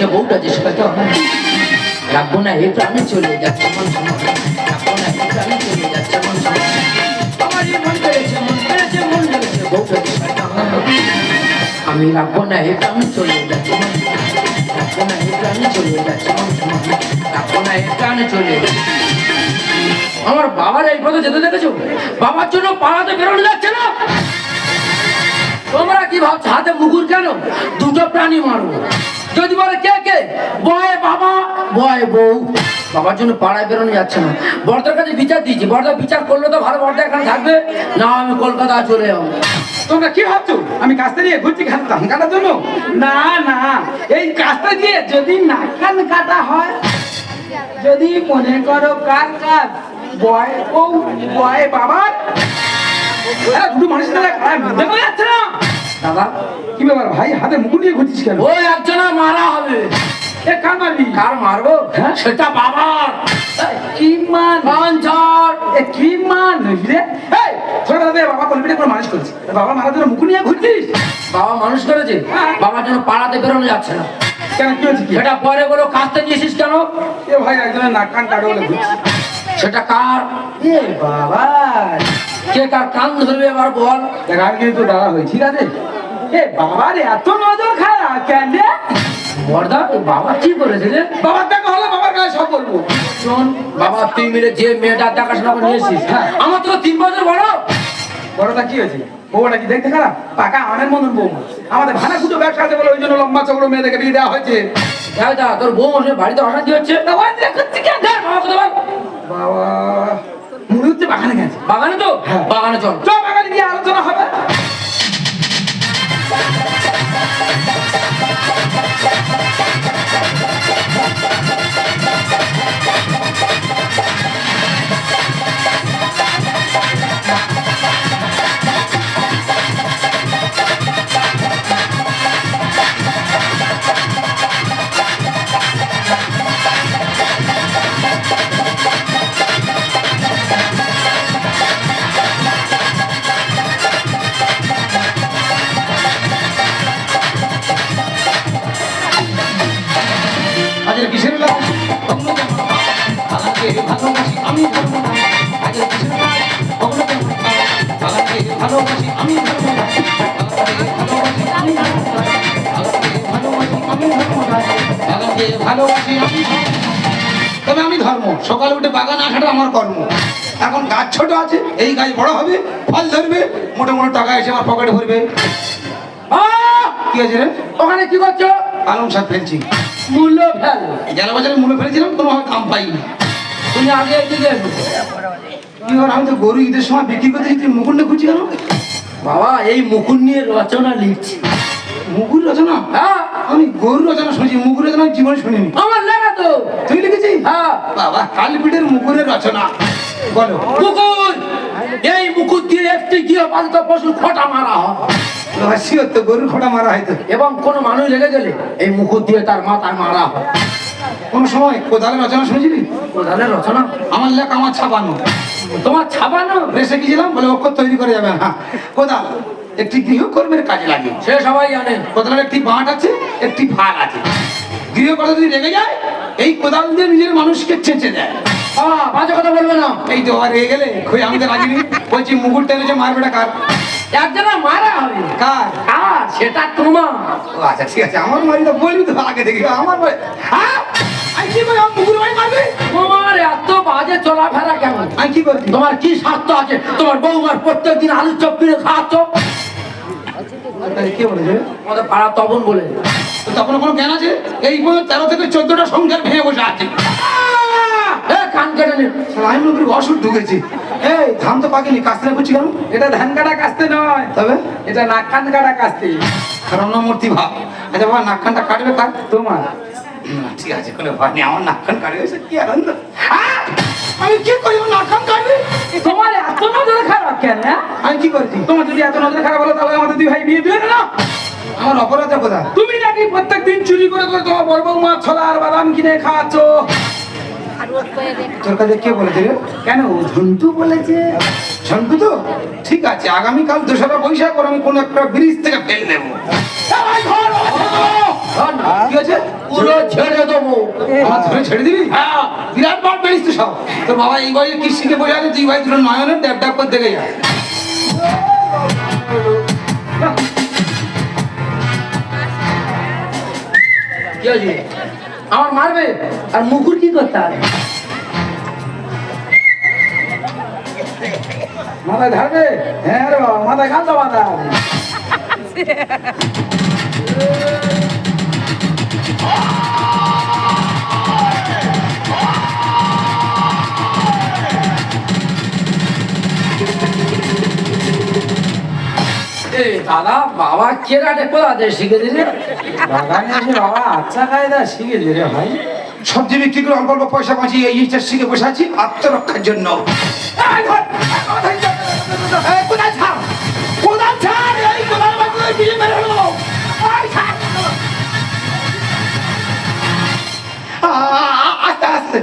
লেগেছে বউটা যে রাখব না এই প্রাণে চলে যাচ্ছে মন রাখব না এই বউটা যে সেটাকে আমি রাখব না প্রাণে চলে যাচ্ছে রাখব না এই প্রাণে চলে যাচ্ছে রাখব না এই প্রাণে চলে আমার বাবার এই পথে যেতে দেখেছ? বাবার জন্য পাড়াতে বেরোনো যাচ্ছে না। তোমরা কি ভাবছ, হাতে মুগুর কেন? দুটো প্রাণী মারবো। যদি বলে কে কে? বয় বাবা। বয় বউ। বাবার জন্য পাড়ায় বেরোনো যাচ্ছে না। বর্দার কাছে বিচার দিয়েছি। বর্দা বিচার করলে তো ভালো বর্দা এখানে থাকবে। না, আমি কলকাতা চলে যাব। তোমরা কি ভাবছ? আমি কাস্তে দিয়ে ঘুরছি খালি ধান কাটার জন্য? না না। এই কাস্তে দিয়ে যদি নাকান কাটা হয়, যদি মনে করো কার কাজ বয় ও বয় বাবার দুটো দ্বারা খারাপ দেখা যাচ্ছে না। দাদা কি ব্যাপার ভাই? হাতে মুকুট নিয়ে ঘুরছিস কেন? ওই একজনা মারা হবে। এ কার মারবি? কার মারবো? হ্যাঁ? সেটা বাবার। কি মান? পাঞ্চার এ কি মান? রে। এই বাবা কলপিটে করে মানুষ করছে। বাবা মারার জন্য মুকুট নিয়ে ঘুরছিস? বাবা মানুষ করেছে। বাবার জন্য পাড়াতে বেরোনো যাচ্ছে না। কেন কি হচ্ছে সেটা পরে বলো কাস্তে দিয়েছিস কেন? এ ভাই একজনের নাক কান কাটো বলে ঘুরছিস। সেটা কার? এ বাবা। কে কার কান ধরবে এবার বল। দেখ আমি কিন্তু দাদা হই ঠিক আছে? এ বাবার এত নজর খারাপ কেন? বর্দা তোর বাবা কি করেছে রে? বাবার দেখা হলে বাবার কাছে সব বলব। শোন বাবা তুই মিলে যে মেয়েটার দেখাশোনা করে নিয়েছিস হ্যাঁ। আমার তো তিন বছর বড়। বড়টা কি হয়েছে? বউটা কি দেখতে খারাপ? পাকা আমের মতন বউ। আমাদের ভাড়া কুটো ব্যবসা আছে বলে ওই জন্য লম্বা চকড়ো মেয়েদেরকে বিয়ে দেওয়া হয়েছে। দেখ তোর বউ বাড়িতে অশান্তি হচ্ছে? দেখ? বাবা। মনে হচ্ছে বাগানে গেছে। বাগানে তো? হ্যাঁ। বাগানে চল। চল বাগানে গিয়ে আলোচনা হবে। তবে আমি ধর্ম। সকালে উঠে বাগান আসাটা আমার কর্ম। এখন গাছ ছোট আছে এই গাছ বড় হবে ফল ধরবে মোটা মোটা টাকা এসে আমার পকেটে ভরবে! কি আছে রে? ওখানে কি করছ? পালং শাক ফেলছি। মূল্য ফেল। গেল বছরে মূল্য ফেলেছিলাম কোনোভাবে দাম পাইনি। তুমি আগে এদিকে আমি তো গরু ঈদের সময় বিক্রি করতে মুকুন্ডে খুঁজি কেন? বাবা এই মুকুন নিয়ে রচনা লিখছি। মুগুর রচনা? হ্যাঁ। আমি গরু রচনা শুনেছি মুগুর রচনা জীবনে শুনিনি। আমার লেখা তো। তুই লিখেছিস? হ্যাঁ। বাবা কালপিটের মুকুরের রচনা। বলো। মুকুর এই মুকুর দিয়ে একটি গৃহপালিত পশুর খোটা মারা হয়। হাসিও তো গরুর খোটা মারা হয়তো এবং কোন মানুষ লেগে গেলে এই মুকুর দিয়ে তার মাথায় মারা হয়। কোন সময়? কোদালের রচনা শুনেছিলি? কোদালের রচনা? আমার লেখা আমার ছাপানো। তোমার ছাপানো? রেসে গেছিলাম বলে অক্ষর তৈরি করে যাবে। না কোদাল একটি গৃহকর্মের কাজে লাগে। সে সবাই জানে। কোদালের একটি বাঁট আছে একটি ফাল আছে। গৃহকর্তা যদি রেগে যায় এই কোদাল দিয়ে নিজের মানুষকে চেঁচে দেয়। বাবা বাজে কথা বলবে না। এই তো আর রেগে গেলে খুঁজে আমাদের রাখিনি বলছি মুকুর টেনেছে মারবেটা কার? একজনা মারা হবে। কার? আর সেটা তোমার। আচ্ছা ঠিক আছে। আমার মারি তো বলবি তো আগে দেখি। আমার হ্যাঁ? আমি কি করি আমার বাড়ি মারবে তোমার এত বাজে চলাফেরা কেমন আমি কি করছি? তোমার কি স্বার্থ আছে? তোমার বৌমার প্রত্যেক দিন আলুর চপ কিনে খাওয়াচ্ছ? কে বলেছে? আমাদের পাড়া তপন বলে। তখন কোনো জ্ঞান আছে? এই পর্যন্ত তেরো থেকে চোদ্দটা সংখ্যার ভেঙে বসে আছে। কান কেটে নে। আমি নগরী অসুখ ঢুকেছি। এই ধান তো পাকেনি কাস্তে করছি কেন? এটা ধান কাটা কাস্তে নয়। তবে? এটা নাক কান কাটা কাস্তে। কারণ মূর্তি ভাব। আচ্ছা বাবা কাটবে কার তোমার। না, ঠিক আছে কোনো ভয় নেই আমার নাকখান কাটবে সে কি আনন্দ? আহ! আমি কি করি কাটবে? তোমার এত নজর খারাপ কেন হ্যাঁ? আমি কি করছি? তোমার যদি এত নজর খারাপ হলো তাহলে আমাদের দুই ভাই বিয়ে দিলে না? আমার অপরাধ কোথায় তুমি নাকি প্রত্যেক দিন চুরি করে করে তোমার বড় মাছ ছোলা আর বাদাম কিনে খাওয়াচ্ছ? তোর কাছে কে বলেছে? কেন? ঝন্টু বলেছে। ঝন্টু তো? ঠিক আছে আগামীকাল দোসরা বৈশাখ করে আমি কোনো একটা ব্রিজ থেকে ফেল দেবো। না আছে পুরো ছেড়ে দেবো আমার ধরে ছেড়ে দিবি? হ্যাঁ। বিরাট বড় পেরিস তো সব। তোর বাবা এই বয়সে কি শিখে বসে আছে? তুই ভাই দুটো নয়নে ড্যাপ ড্যাপ করে দেখে যা। কি আমার মারবে? আর মুকুর কি করতে হবে? মাথায় ধারবে? হ্যাঁ রে বাবা মাথায় গান মাথা দাদা বাবা কেরাটে বাগানে এসে বাবা আচ্ছা কায়দা রে ভাই। সবজি বিক্রি করে অল্প অল্প পয়সা বাঁচিয়ে এই জিনিসটা শিখে বসে আছি আত্মরক্ষার জন্য। আস্তে আস্তে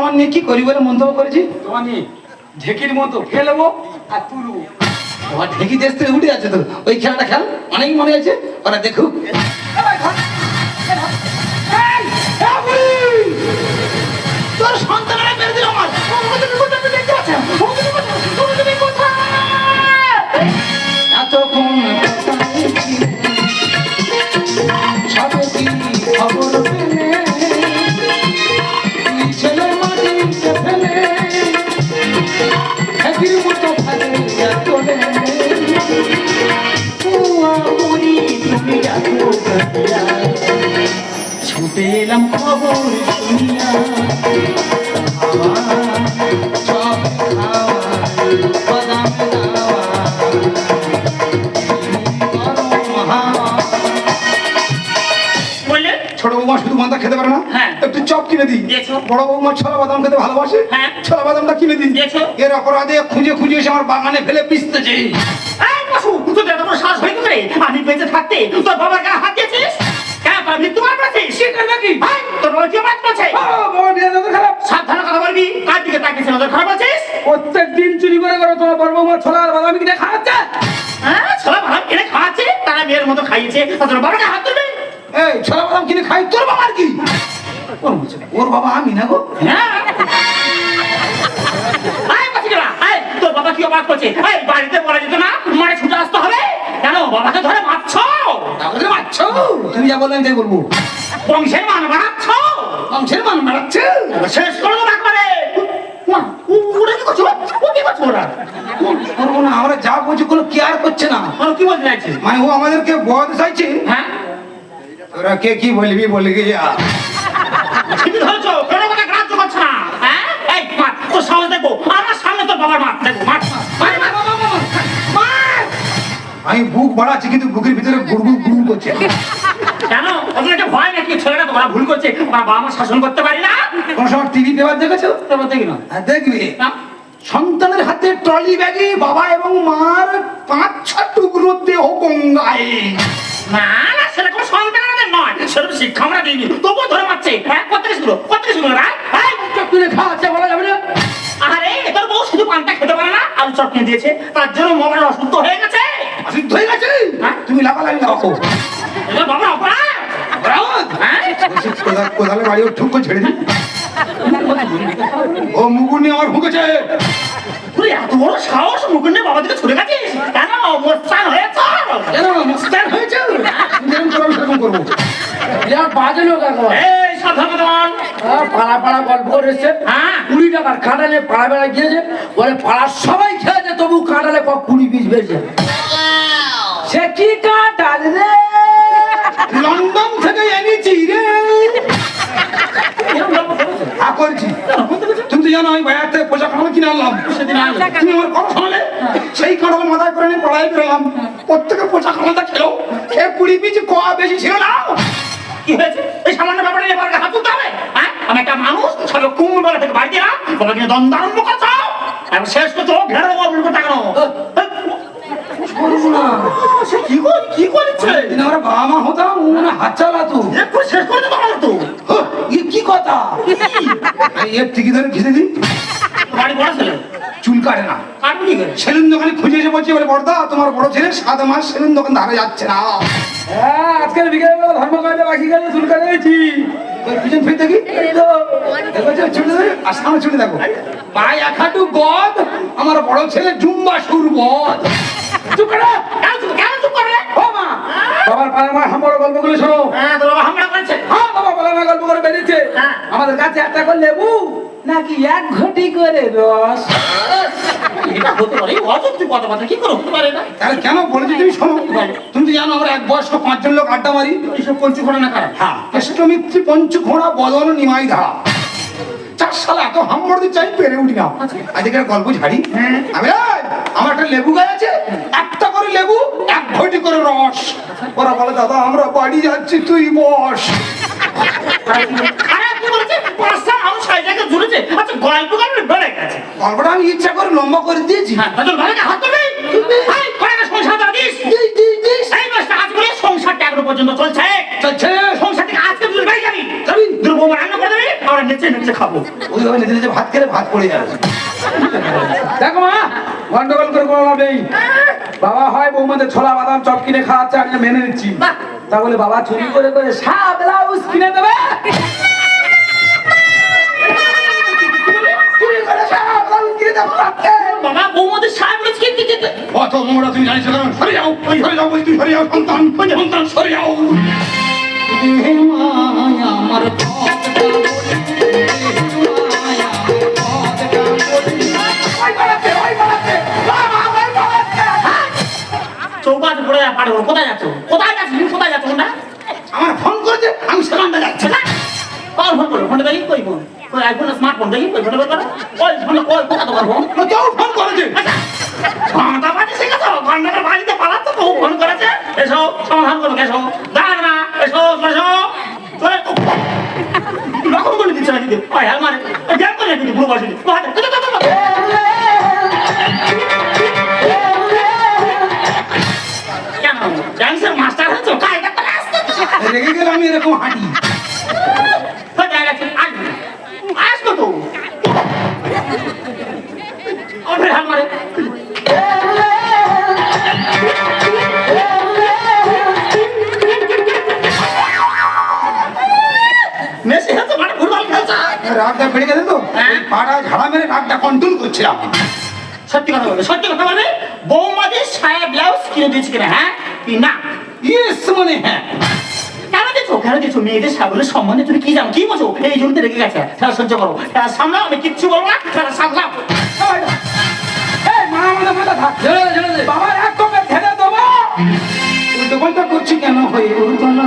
আমার নিয়ে কি করি বলে মন্তব্য করেছি তোমার নিয়ে ঢেকির মতো ফেলব আর তুলবো। ঢেকি দেশ থেকে উঠে আছে তো। ওই খেলাটা খেল অনেক মনে আছে? ওরা দেখুক। ছুটে খবর শুনিয়া ছোট বৌমা শুধু মাথা খেতে পারে না? হ্যাঁ। একটু চপ কিনে দিই। দিয়েছ। বড় বৌমা ছোলা বাদাম খেতে ভালোবাসে? হ্যাঁ। ছোলা বাদামটা কিনে দিই। এর অপরাধে খুঁজে খুঁজে এসে আমার বাগানে ফেলে পিসতেছে এই পশু তোর এত বড় শ্বাস হয়ে গেলে আমি বেঁচে থাকতে তোর বাবার গায়ে হাত দিয়েছিস? মৃত্যু নাকি? তোর বাবা কি মার করেছে বাবা দিয়ে নজর খারাপ। সাবধানে কথা বলবি। কার দিকে তাকিয়েছে নজর খারাপ আছিস প্রত্যেক দিন চুরি করে করে তোমার বড় বৌমা ছোলা আর বাদামি কিনে খাওয়াচ্ছে। হ্যাঁ ছোলা ভালো কিনে খাওয়াচ্ছে? তারা মেয়ের মতো খাইয়েছে। তোর বাবাকে হাত তুলবে? এই ছোলা বাদাম কিনে খাই তোর বাবার কি? ওর বাবা আমি না গো। হ্যাঁ। এই পাখিরা, এই, তোর বাবা কি অবাক করছে? এই বাড়িতে বলা যেত না মারে ছুটে আসতে হবে? কেন? বাবাকে ধরে মারছো? তাহলে মারছ। তুমি যা বললে আমি তাই বলব বংশের মান বাড়াচ্ছ? বংশের মান মারাচ্ছে শেষ করে দেবো একবারে। ওরা কি করছ? ও কি করছ ওরা? করব না আমরা যা বলছি কোনো কেয়ার করছে না। কি বলতে চাইছে? মানে ও আমাদেরকে বদ চাইছে? হ্যাঁ। তোরা কে কি বলবি বলে গিয়ে ঠিকই ধরেছো কেন আমাকে গ্রাহ্য করছে না। হ্যাঁ? এই মা তোর সাহস দেখব। আমার সামনে তোর বাবার দেখব। আমি বুক বাড়াচ্ছি কিন্তু বুকের ভিতরে গুড়গুড় গুড় করছে। একটা ছেলেটা তোমরা ভুল করছে? বাবা আমার শাসন করতে পারি না? কোন সময় টিভি দেওয়ার দেখেছ? তোমরা দেখি না হ্যাঁ, দেখবি। সন্তানের হাতে ট্রলি ব্যাগে বাবা এবং মার পাঁচ ছ টুকরো দেহ গঙ্গায়। না না সেটা কোনো সন্তান আমাদের নয়। সেরকম শিক্ষা আমরা দিইনি। তবুও ধরে মারছে। হ্যাঁ কত শিখলো কত শিখলো না এই, চপ তুলে খাওয়াচ্ছে বলা যাবে না। আরে তোর বউ শুধু পানটা খেতে পারে না আলু চপ দিয়েছে। তার জন্য মোবাইল অসুস্থ হয়ে গেছে। অসুস্থ হয়ে গেছে? হ্যাঁ? তুমি বাবা অপরাধ হ্যাঁ কোদা- কোদালে বাড়ি ওর ঠুক করে ছেড়ে দিই? ও মুগুর নিয়ে আমার ভুগেছে তুই এত বড় সাহস মুকুন্ডে বাবা দিকে ছুটে গেছিস? কেন? মোস্তান হয়েছ? কেন? মুস্তান হয়েছে? যেরকম করব সেরকম করব? বিরাট বাজে লোক এখন। এই সাধারণ আহ, পাড়া পাড়া গল্প করেছে হ্যাঁ। কুড়ি টাকার কাঁটালে পাড়া বেড়া গিয়েছে। বলে পাড়ার সবাই খেয়েছে তবু কাঁটালে কুড়ি পিস বেড়েছে। সে কি কাটাল রে? লন্ডন থেকে জানো আমি থেকে পোশাক কাপড় কিনে আনলাম। সেদিন তুমি আমার কথা শোনালে? সেই কাঁঠাল মাথায় করে নিয়ে পড়াই বেরোলাম প্রত্যেকে পোশাক কাপড়টা খেলো খেয়ে কুড়ি পিস কোয়া বেশি ছিল না। কি হয়েছে? এই সামান্য ব্যাপারে এবার হাত তুলতে হবে? হ্যাঁ? আমি একটা মানুষ সবে কুমুর বেলা থেকে বাড়ি দিলাম বাবা কিনে দ্বন্দ্ব করছ এখন শেষ করছ ঘেরে দেবো উল্টো টাকানো সে কি কর কি করেছে? দিন আমরা বাবা মা হতাম মনে হাত চালাতো। একটু শেষ করে দিতে হবে তো কি কথা? কথা এর টিকি ধরে ঘিরে দিই। বাড়ি বড় ছেলে? চুল কাটে না। কাটবো করে? সেলুন দোকানে খুঁজে এসে বলছি বলে বড়দা তোমার বড় ছেলে সাত মাস সেলুন দোকান ধারে যাচ্ছে না। হ্যাঁ আজকের বিকেলবেলা ধর্ম কাটে বাকি কাটে চুল কাটে পিছন ফিরে দেখি? এই তো। দেখো যে ছুটে দেখো আর সামনে ছুটে দেখো। পায়ে এক হাঁটু গদ আমার বড় ছেলে জুম্বা সুর বদ চুপ করে কেন চুপ কেন চুপ করবে ও মা বাবার পায়ে আমার হামবড় গল্পগুলো শোনো। হ্যাঁ তোর বাবা হামলা করেছে। হ্যাঁ বাবা বলা গল্প করে বেরিয়েছে। হ্যাঁ। আমাদের কাছে একটা করে লেবু নাকি এক ঘটি করে রস? এটা হতে পারে অযৌক্তিক কথাবার্তা কি করে হতে পারে না তাহলে কেন বলেছি তুমি শোনো? তুমি তো জানো আমরা এক বয়স্ক পাঁচজন লোক আড্ডা মারি এইসব পঞ্চু ঘটনা না কারা হ্যাঁ। পঞ্চু ঘোড়া বদন নিমাই ধারা। চার সাল এত হাম্বর দিচ্ছে আমি পেরে উঠি না। আজকে গল্প ঝাড়ি। আমি আমার একটা লেবু গাছ আছে একটা করে লেবু এক ঘটি করে রস। ওরা বলে দাদা আমরা বাড়ি যাচ্ছি তুই বস। খারাপ কি বলেছে? পাঁচটা মানুষ সাইডাকে জুড়েছে আচ্ছা গল্প গল্প বেড়ে গেছে। গল্পটা আমি ইচ্ছা করে লম্বা করে দিয়েছি। হ্যাঁ সংসারটা এখনও পর্যন্ত চলছে। চলছে। সংসার থেকে আজকে তুই বাড়ি যাবি যাবি? দুর্ব রান্না করে দেবে আমরা নেচে নেচে খাব। ওইভাবে নিজে নিজে ভাত খেলে ভাত পড়ে যাবে। দেখো মা গন্ডগোল করে কোনো লাভ নেই। বাবা হয় বৌমাদের ছোলা বাদাম চপ কিনে খাওয়াচ্ছে আমি মেনে নিচ্ছি। তাহলে বাবা চুরি করে করে সা ব্লাউজ কিনে দেবে? ব্লাউজ অত তুমি জানিস সরে যাও ওই সরে যাও তুই সরে যাও সন্তান সন্তান সরে যাও। আমার আমার ফোন করেছে আমি সেখানটা যাচ্ছি। না কল ফোন করো ফোনটা দেখি কই ফোন কই আইফোন স্মার্টফোন দেখি কই ফোনটা করো কই ফোন কই কোথা তোমার ফোন কেউ ফোন করেছে। ঘণ্টা বাজে শিখেছো ঘন্টাটা বাড়িতে পালাচ্ছ তো ফোন করেছে। এসো সমাধান করো এসো। দাঁড়াবে না এসো এসো। চলে লক্ষ্য করে দিচ্ছে না দিদি হ্যাঁ মানে জ্ঞান করে দিদি পুরো বসে রেগে গেলে আমি এরকম হাঁটি। আসবে তো ওঠে হাত মারে। মেসি হচ্ছে মানে ফুটবল খেলছে। রাগটা বেড়ে গেছে তো হ্যাঁ। পাড়া ঝাড়া মেরে রাগটা কন্ট্রোল করছিলাম। সত্যি কথা বলবে সত্যি কথা বলবে। বৌমাদের সায়া ব্লাউজ কিনে দিয়েছে কিনা হ্যাঁ? কি না? ইয়েস মানে হ্যাঁ। দিচ্ছ মেয়েদের সাগরের সম্বন্ধে তুমি কি জানো? কি বোঝো এই জমিতে রেখে গেছে। তারা সহ্য করো। তারা সামলাও আমি কিচ্ছু বলব না। তারা সামলাও। বাবার এক কোপে ঢেলে দেবো। উল্টো করছি কেন হয়ে উঠতো না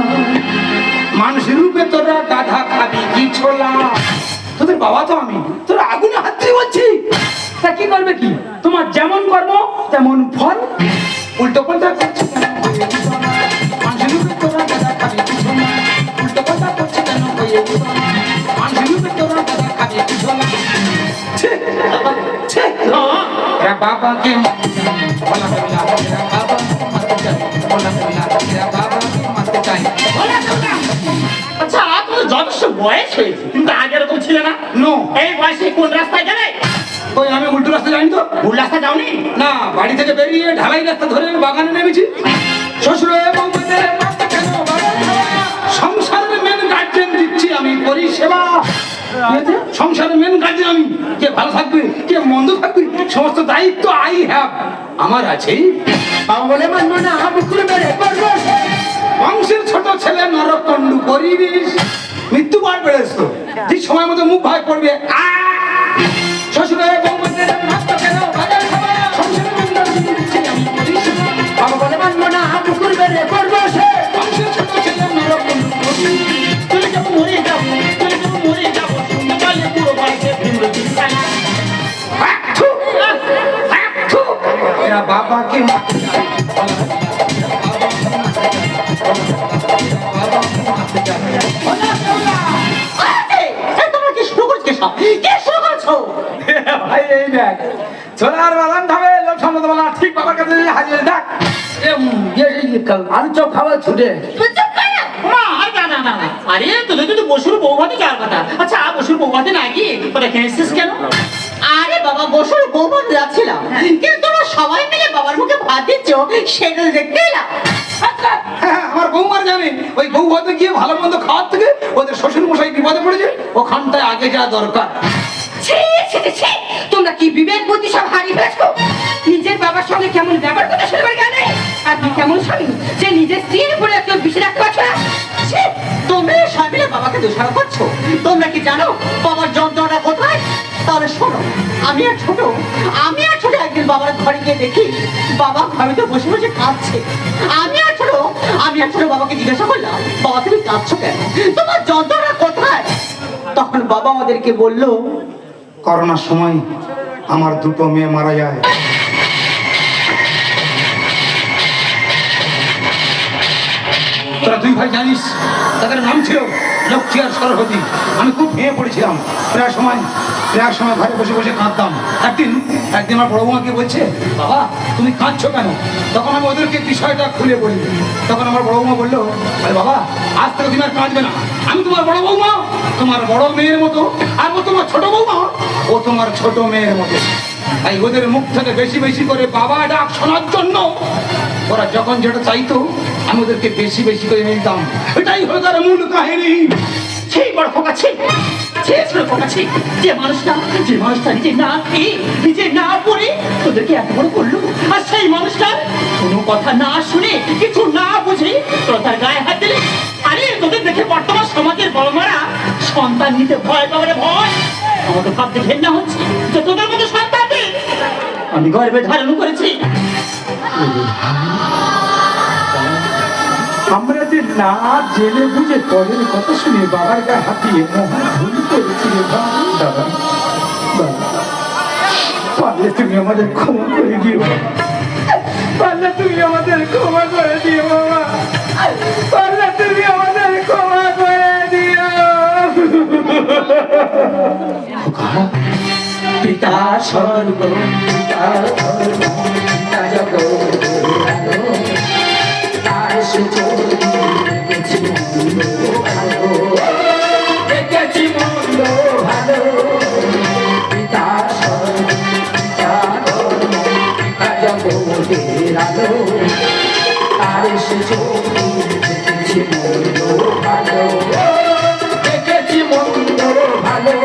মানুষের রূপে তোরা গাধা খাবি কি ছোলা? তোদের বাবা তো আমি। তোর আগুনে হাত দিয়ে বলছি। তা কি করবে কি? তোমার যেমন কর্ম তেমন ফল। উল্টো পাল্টা করছি আচ্ছা তোমার যথেষ্ট বয়স হয়েছে তুমি তো আগে এরকম ছিলে না? নো এই বয়সে কোন রাস্তায় গেলে? ওই আমি উল্টো রাস্তা জানি তো। ভুল রাস্তা যাওনি? না বাড়ি থেকে বেরিয়ে ঢালাই রাস্তা ধরে বাগানে নেমেছি। শ্বশুর বৌমাদের দিচ্ছি সেবা সংসারের মেন কাজে আমি। কে ভালো থাকবে কে মন্দ থাকবে সমস্ত দায়িত্ব আই হ্যাভ আমার আছে। বলে মানবো না বুকুর মেরে বংশের ছোট ছেলে নরকণ্ডু করিবিস মৃত্যু বার বেড়েছ ঠিক সময় মতো মুখ ভয় পড়বে। আ! বাবাকে ভাই এই দেখ ছোলার বাদাম খাবে লোক সামনে বলা ঠিক বাবার কাছে হাজির খাবার ছুটে। চুপ কর না। মা, আরে না, না, না, না। তোদের তো বসুর বৌভাতে যাওয়ার কথা। আচ্ছা বসুর বৌভাতে না গিয়ে তোরা কেন? আরে বাবা বসুর বৌমা যাচ্ছিলাম। কিন্তু তোমরা সবাই মিলে বাবার মুখে ভাত দিচ্ছ সেটা দেখতে এলাম। হ্যাঁ আমার বৌমার জানে ওই বউ হতে গিয়ে ভালো মন্দ খাওয়ার থেকে ওদের শ্বশুর মশাই বিপদে পড়েছে ওখানটায় আগে যাওয়া দরকার। ছি, ছি, ছি, ছি! তোমরা কি বিবেক বুদ্ধি সব হারিয়ে ফেলেছো? নিজের বাবার সঙ্গে কেমন ব্যবহার করতে শুনবার কেন আর তুই কেমন স্বামী যে নিজের স্ত্রীর উপরে কেউ বেশি রাখতে পারছ না তোমরা সবাই বাবাকে দোষারোপ করছ। তোমরা কি জানো আমি আর ছোট, আমি আর ছোট একদিন বাবার ঘরে গিয়ে দেখি, বাবা বসে বসে কাঁদছে। আমি আর ছোট, আমি আর ছোট বাবাকে জিজ্ঞাসা করলাম, বাবা তুমি কাঁদছো কেন? তোমার যন্ত্রণা কোথায়? তখন বাবা আমাদেরকে বলল, করোনার সময় আমার দুটো মেয়ে মারা যায়। তোরা দুই ভাই জানিস, তাদের নাম ছিল লক্ষ্মী আর সরস্বতী। আমি খুব ভেঙে পড়েছিলাম। প্রায় সময় প্রায় সময় ঘরে বসে বসে কাঁদতাম। একদিন একদিন আমার বড় বৌমাকে বলছে, বাবা, তুমি কাঁদছো কেন? তখন আমি ওদেরকে বিষয়টা খুলে বলি। তখন আমার বড় বৌমা বলল, আরে বাবা, আজ থেকে তুমি আর কাঁদবে না। আমি তোমার বড় বৌমা, তোমার বড় মেয়ের মতো, আর ও তোমার ছোট বৌমা। ও তোমার ছোট মেয়ের মতো। তাই ওদের মুখ থেকে বেশি বেশি করে বাবা ডাক শোনার জন্য ওরা যখন যেটা চাইতো আমি ওদেরকে বেশি বেশি করে নিতাম এটাই হলো তার মূল কাহিনী। সেই বড় যে মানুষটা যে মানুষটা নিজে না খেয়ে নিজে না পড়ে তোদেরকে এত বড় করল? আর সেই মানুষটা কোনো কথা না শুনে কিছু না বুঝে তোরা তার গায়ে হাত দিলে। আরে তোদের দেখে বর্তমান সমাজের বড় মারা সন্তান নিতে ভয় পাবে ভয়। আমাকে ভাবতে ঘেন্না হচ্ছে যে তোদের মতো সন্তানকে আমি গর্বে ধারণ করেছি। আমরা যে না জেলে বুঝে পরের কথা শুনে বাবার গায়ে হাতিয়ে মহা ভুল করেছি পারলে তুমি আমাদের ক্ষমা করে দিও। পারলে তুমি আমাদের ক্ষমা করে দিও, বাবা। পারলে তুমি আমাদের ক্ষমা করে দিও। পিতা স্বর্গ পিতা স্বর্গ দেখেছি মন্দ ভালো। দেখেছি মন্দ ভালো